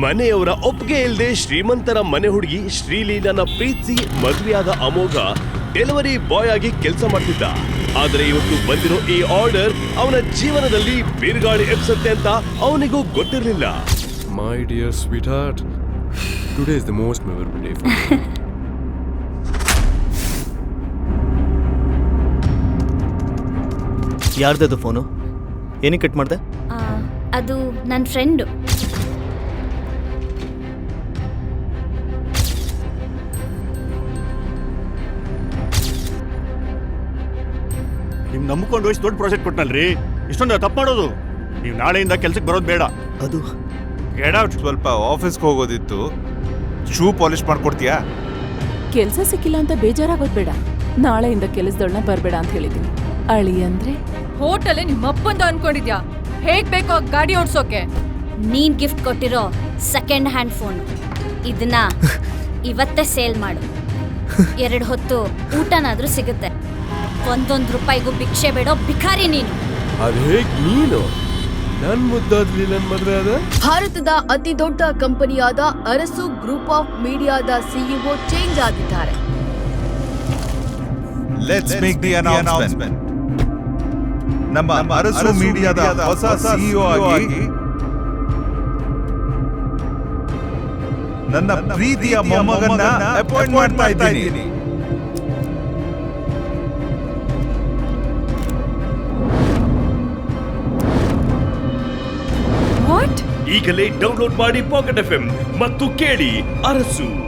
ಮನೆಯವರ ಒಪ್ಪಿಗೆ ಇಲ್ಲದೆ ಶ್ರೀಮಂತರ ಮನೆ ಹುಡುಗಿ ಶ್ರೀಲೀಲನ ಪ್ರೀತಿಸಿ ಮದುವೆಯಾದ ಅಮೋಘ ಡೆಲಿವರಿ ಬಾಯ್ ಆಗಿ ಕೆಲಸ ಮಾಡ್ತಿದ್ದ. ಆದರೆ ಇವತ್ತು ಬಂದಿರೋ ಈ ಆರ್ಡರ್ ಅವನ ಜೀವನದಲ್ಲಿ ಬಿರುಗಾಳಿ ಎಬ್ಸತ್ತೆ ಅಂತ ಅವನಿಗೂ ಗೊತ್ತಿರಲಿಲ್ಲ. My dear sweetheart today is most most day day. ಯಾರ್ದದು phone? ಏನಕ್ಕೆ ಕಟ್ ಮಾಡಿದೆ? ಆ, ಅದು ನನ್ನ ಫ್ರೆಂಡು. ನಿಮ್ ನಂಬ್ಕೊಂಡು ಇಷ್ಟು ದೊಡ್ಡ ಪ್ರಾಜೆಕ್ಟ್ ಕೊಟ್ನಲ್ರಿ? ಇಷ್ಟೊಂದು ತಪ್ಪು ಮಾಡೋದು. ನೀವು ನಾಳೆಯಿಂದ ಕೆಲ್ಸಕ್ಕೆ ಬರೋದು ಬೇಡ. ಅದು. ಬೇಡ ಔಟ್ ಸ್ವಲ್ಪ ಆಫೀಸ್ಗೆ ಹೋಗೋದಿತ್ತು. ಶೂ ಪಾಲಿಶ್ ಮಾಡ್ಕೊಡ್ತೀಯಾ? ಕೆಲಸ ಸಿಕ್ಕಿಲ್ಲ ಅಂತ ಬೇಜಾರಾಗೋದು ಬೇಡ. ನಾಳೆಯಿಂದ ಕೆಲಸದೊಳನ ಬರಬೇಡ ಅಂತ ಹೇಳಿದ್ದೀನಿ. ಅಳಿ ಅಂದ್ರೆ? ಹೋಟೆಲ್ ನಿಮ್ಮಪ್ಪಂದು ಅನ್ಕೊಂಡಿದ್ಯಾ? ಹೇಗ್ ಬೇಕೋ ಹಾಗ್ ಗಾಡಿ ಓಡ್ಸೋಕೆ? ನೀನ್ ಗಿಫ್ಟ್ ಕೊಟ್ಟಿರೋ ಸೆಕೆಂಡ್ ಹ್ಯಾಂಡ್ ಫೋನ್ ಇದನ್ನ ಇವತ್ತೇ ಸೇಲ್ ಮಾಡು. ಎರಡು ಹೊತ್ತು ಊಟನಾದ್ರೂ ಸಿಗುತ್ತೆ. ಒಂದೊಂದು ರೂಪಾಯಿಗೂ ಭಿಕ್ಷೆ ಬೇಡೋ ಭಿಕಾರಿ ನೀನು. ಅದು ಹೇಗ್ ನೀನು? ನನ್ ಮುದ್ದಾದ್ಲಿ ನನ್ ಮದ್ವೆ ಅದ? ಭಾರತದ ಅತಿ ದೊಡ್ಡ ಕಂಪನಿಯಾದ ಅರಸು ಗ್ರೂಪ್ ಆಫ್ ಮೀಡಿಯಾದ ಸಿಇಒ ಚೇಂಜ್ ಆಗಿದ್ದಾರೆ. ಲೆಟ್ಸ್ ಮೇಕ್ ದಿ ಅನೌನ್ಸ್ಮೆಂಟ್ ನಮ್ಮ ಅರಸು ಮೀಡಿಯಾದ ಹೊಸ ಸಿಇಒ ಆಗಿ ನನ್ನ ಪ್ರೀತಿಯ ಮೊಮ್ಮಗನ್ನ ಅಪಾಯಿಂಟ್ ಮಾಡ್ತಾ ಇದ್ದೀನಿ. ಈಗಲೇ ಡೌನ್ಲೋಡ್ ಮಾಡಿ ಪಾಕೆಟ್ ಎಫ್ ಮತ್ತು ಕೇಳಿ ಅರಸು.